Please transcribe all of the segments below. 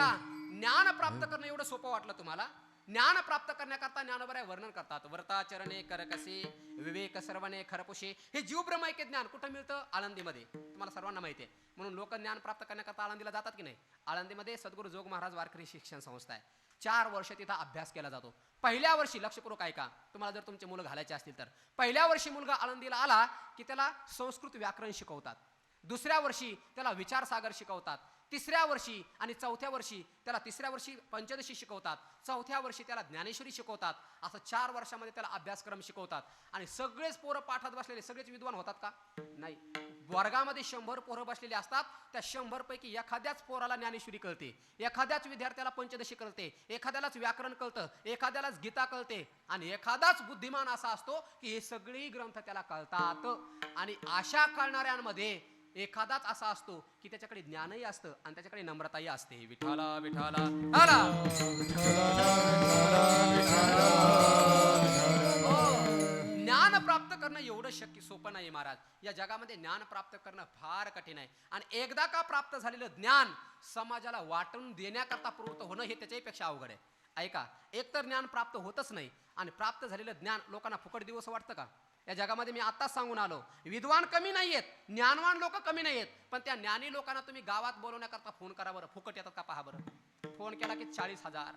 का? ज्ञान प्राप्त करणं एवढं सोपं वाटलं तुम्हाला? ज्ञान प्राप्त करण्याकरता ज्ञानोबराय वर्णन करतात. व्रताचरणे करकसे विवेक सर्वणे खरपुषे हे जीवब्रह्मैक्य ज्ञान कुठं मिळतं? आळंदीमध्ये. तुम्हाला सर्वांना माहिती आहे. म्हणून लोक ज्ञान प्राप्त करण्याकरता आळंदीला जातात की नाही? आळंदीमध्ये सद्गुरू जोग महाराज वारकरी शिक्षण संस्था आहे. चार वर्ष तिथं अभ्यास केला जातो. पहिल्या वर्षी लक्षपूर्वक ऐका तुम्हाला जर तुमचे मुलं घालायचे असतील तर. पहिल्या वर्षी मुलगा आळंदीला आला की त्याला संस्कृत व्याकरण शिकवतात. दुसऱ्या वर्षी त्याला विचारसागर शिकवतात. तिसऱ्या वर्षी आणि चौथ्या वर्षी त्याला तिसऱ्या वर्षी पंचदशी शिकवतात. चौथ्या वर्षी त्याला ज्ञानेश्वरी शिकवतात. असं चार वर्षामध्ये त्याला अभ्यासक्रम शिकवतात. आणि सगळेच पोरं पाठात बसलेले सगळेच विद्वान होतात का? नाही. वर्गामध्ये शंभर पोरं बसलेली असतात. त्या शंभर पैकी एखाद्याच पोराला ज्ञानेश्वरी कळते. एखाद्याच विद्यार्थ्याला पंचदशी कळते. एखाद्यालाच व्याकरण कळतं. एखाद्यालाच गीता कळते. आणि एखादाच बुद्धिमान असा असतो की हे सगळी ग्रंथ त्याला कळतात. आणि अशा कळणाऱ्यांमध्ये एखादाच असा असतो की त्याच्याकडे ज्ञानही असतं आणि त्याच्याकडे नम्रताही असते. विठाला विठाला आला हो. ज्ञान प्राप्त करणं एवढं शक्य सोपं नाही महाराज. या जगामध्ये ज्ञान प्राप्त करणं फार कठीण आहे. आणि एकदा का प्राप्त झालेलं ज्ञान समाजाला वाटून देण्याकरता प्रवृत्त होणं हे त्याच्यापेक्षा अवघड आहे. ऐका एक तर ज्ञान प्राप्त होतच नाही आणि प्राप्त झालेलं ज्ञान लोकांना फुकट दिवस वाटतं का? या जगामध्ये मी आत्ताच सांगून आलो. विद्वान कमी नाही आहेत ज्ञानवान लोक कमी नाही आहेत पण त्या ज्ञानी लोकांना तुम्ही गावात बोलवण्याकरता फोन करा बरं. फुकट येतात का पहा बरं. फोन केला की चाळीस हजार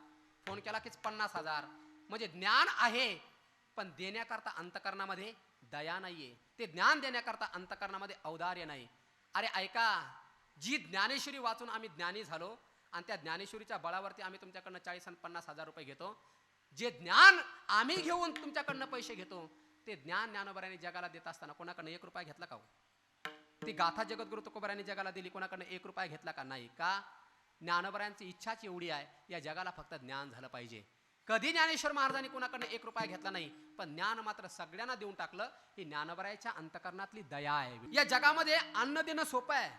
फोन केला की पन्नास हजार. म्हणजे ज्ञान आहे पण देण्याकरता अंतकरणामध्ये दया नाहीये. ते ज्ञान देण्याकरता अंतकरणामध्ये औदार्य नाही. अरे ऐका जी ज्ञानेश्वरी वाचून आम्ही ज्ञानी झालो आणि त्या ज्ञानेश्वरीच्या बळावरती आम्ही तुमच्याकडनं चाळीस आणि पन्नास हजार रुपये घेतो. जे ज्ञान आम्ही घेऊन तुमच्याकडनं पैसे घेतो ते ज्ञान ज्ञानोबऱ्याने जगाला देत असताना कोणाकडनं एक रुपया घेतला का हो? ती गाथा जगद्गुरु तुकोबऱ्याने जगाला दिली कोणाकडनं एक रुपया घेतला का नाही? का? ज्ञानोबऱ्यांची इच्छाच एवढी आहे या जगाला फक्त ज्ञान झालं पाहिजे. कधी ज्ञानेश्वर महाराजांनी कोणाकडनं एक रुपया घेतला नाही पण ज्ञान मात्र सगळ्यांना देऊन टाकलं ही ज्ञानोबराच्या अंतकरणातली दया आहे. या जगामध्ये अन्न देणं सोपं आहे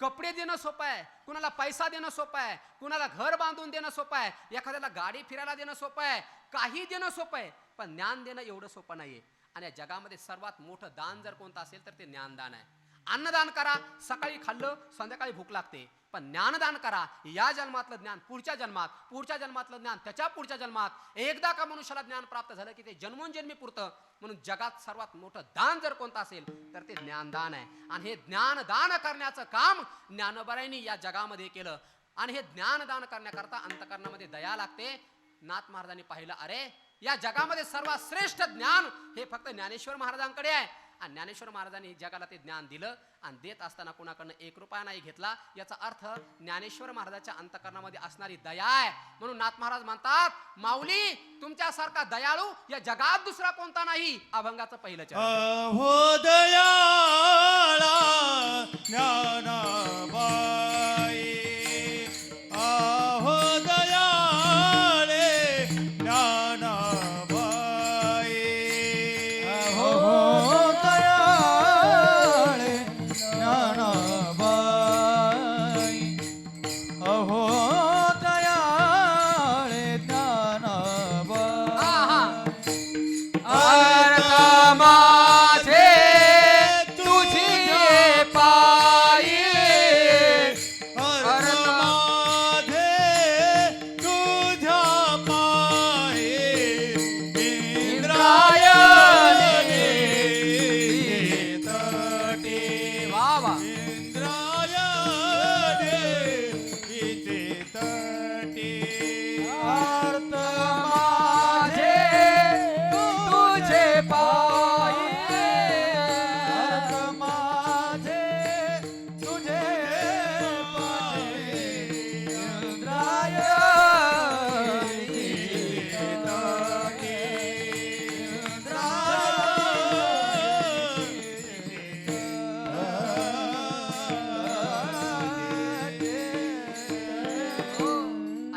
कपडे देणं सोपं आहे कुणाला पैसा देणं सोपं आहे कुणाला घर बांधून देणं सोपं आहे एखाद्याला गाडी फिरायला देणं सोपं आहे काही देणं सोपं आहे पण ज्ञान देणं एवढं सोपं नाहीये. आणि जगामध्ये सर्वात मोठं दान जर कोणतं असेल तर ते ज्ञानदान आहे. अन्नदान करा सकाळी खाल्लं संध्याकाळी भूक लागते. पण ज्ञानदान करा या जन्मातलं ज्ञान पुढच्या जन्मात पुढच्या जन्मातलं ज्ञान त्याच्या पुढच्या जन्मात एकदा का मनुष्याला ज्ञान प्राप्त झालं की ते जन्मोनजन्मी पुरतं म्हणून जगात सर्वात मोठं दान जर कोणतं असेल तर ते ज्ञानदान आहे. आणि हे ज्ञानदान करण्याचं काम ज्ञानोबरायांनी या जगामध्ये केलं. आणि हे ज्ञानदान करण्याकरता अंतकरणामध्ये दया लागते. नाथ महाराजांनी पाहिलं अरे या जगामध्ये सर्वात श्रेष्ठ ज्ञान हे फक्त ज्ञानेश्वर महाराजांकडे आहे. आणि ज्ञानेश्वर महाराजांनी जगाला ते ज्ञान दिलं आणि देत असताना कुणाकडनं एक रुपया नाही घेतला याचा अर्थ ज्ञानेश्वर महाराजाच्या अंतकरणामध्ये असणारी दया आहे. म्हणून नाथ महाराज म्हणतात माऊली तुमच्यासारखा दयाळू या जगात दुसरा कोणता नाही? अभंगाचं पहिलं चरण. दया दयाळा Nepal.